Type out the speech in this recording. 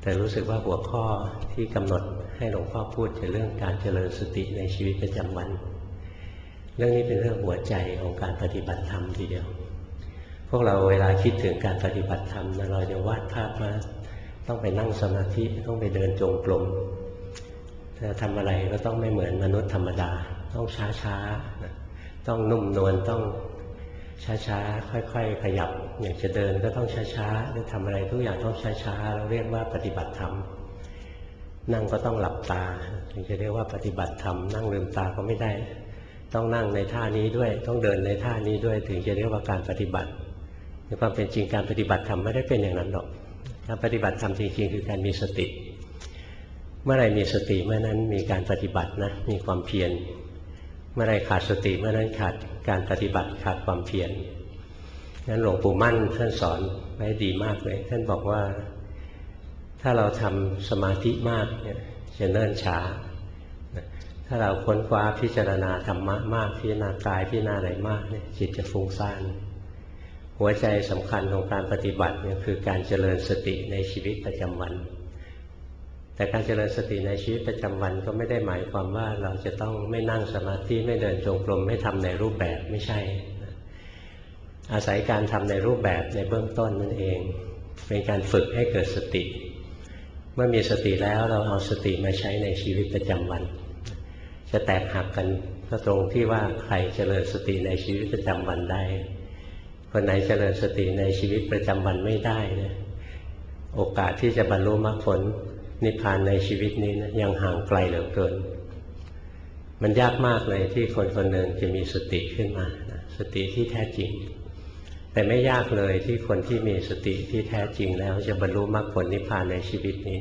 แต่รู้สึกว่าหัวข้อที่กำหนดให้หลวงพ่อพูดจะเรื่องการเจริญสติในชีวิตประจำวัน เรื่องนี้เป็นเรื่องหัวใจของการปฏิบัติธรรมทีเดียว พวกเราเวลาคิดถึงการปฏิบัติธรรมนะเราจะวาดภาพมาต้องไปนั่งสมาธิต้องไปเดินจงกรมจะทำอะไรก็ต้องไม่เหมือนมนุษย์ธรรมดา ต้องช้าๆต้องนุ่มนวลต้อง ช้าๆ ค่อยๆ ขยับ อย่างจะเดินก็ต้องช้าๆจะทำอะไรทุกอย่างต้องช้าๆ เราเรียกว่าปฏิบัติธรรม นั่งก็ต้องหลับตา ถึงจะเรียกว่าปฏิบัติธรรม นั่งลืมตาก็ไม่ได้ ต้องนั่งในท่านี้ด้วย ต้องเดินในท่านี้ด้วย ถึงจะเรียกว่าการปฏิบัติในความเป็นจริงการปฏิบัติธรรมไม่ได้เป็นอย่างนั้นหรอก การปฏิบัติธรรมจริงๆ คือการมีสติ เมื่อไรมีสติเมื่อนั้นมีการปฏิบัตินะ มีความเพียร เมื่อไรขาดสติเมื่อนั้นขาดการปฏิบัติขาดความเพียรนั้นหลวงปู่มั่นท่านสอนไว้ดีมากเลย ท่านบอกว่า ถ้าเราทำสมาธิมากเนี่ยจะเนิ่นช้า ถ้าเราค้นคว้าพิจารณาธรรมะมาก พิจารณากายพิจารณาอะไรมากเนี่ยจิตจะฟุ้งซ่าน หัวใจสำคัญของการปฏิบัติเนี่ยคือการเจริญสติในชีวิตประจำวัน แต่การเจริญสติในชีวิตประจำวันก็ไม่ได้หมายความว่าเราจะต้องไม่นั่งสมาธิไม่เดินจงกรมไม่ทำในรูปแบบไม่ใช่ อาศัยการทำในรูปแบบในเบื้องต้นนั่นเอง เป็นการฝึกให้เกิดสติ เมื่อมีสติแล้วเราเอาสติมาใช้ในชีวิตประจำวัน จะแตกหักกันก็ตรงที่ว่าใครเจริญสติในชีวิตประจำวันได้ คนไหนเจริญสติในชีวิตประจำวันไม่ได้นะโอกาสที่จะบรรลุมรรคผล นิพพานในชีวิตนี้นะยังห่างไกลเหลือเกิน มันยากมากเลยที่คนคนหนึ่งจะมีสติขึ้นมานะสติที่แท้จริง แต่ไม่ยากเลยที่คนที่มีสติที่แท้จริงแล้วจะบรรลุมรรคผลนิพพานในชีวิตนี้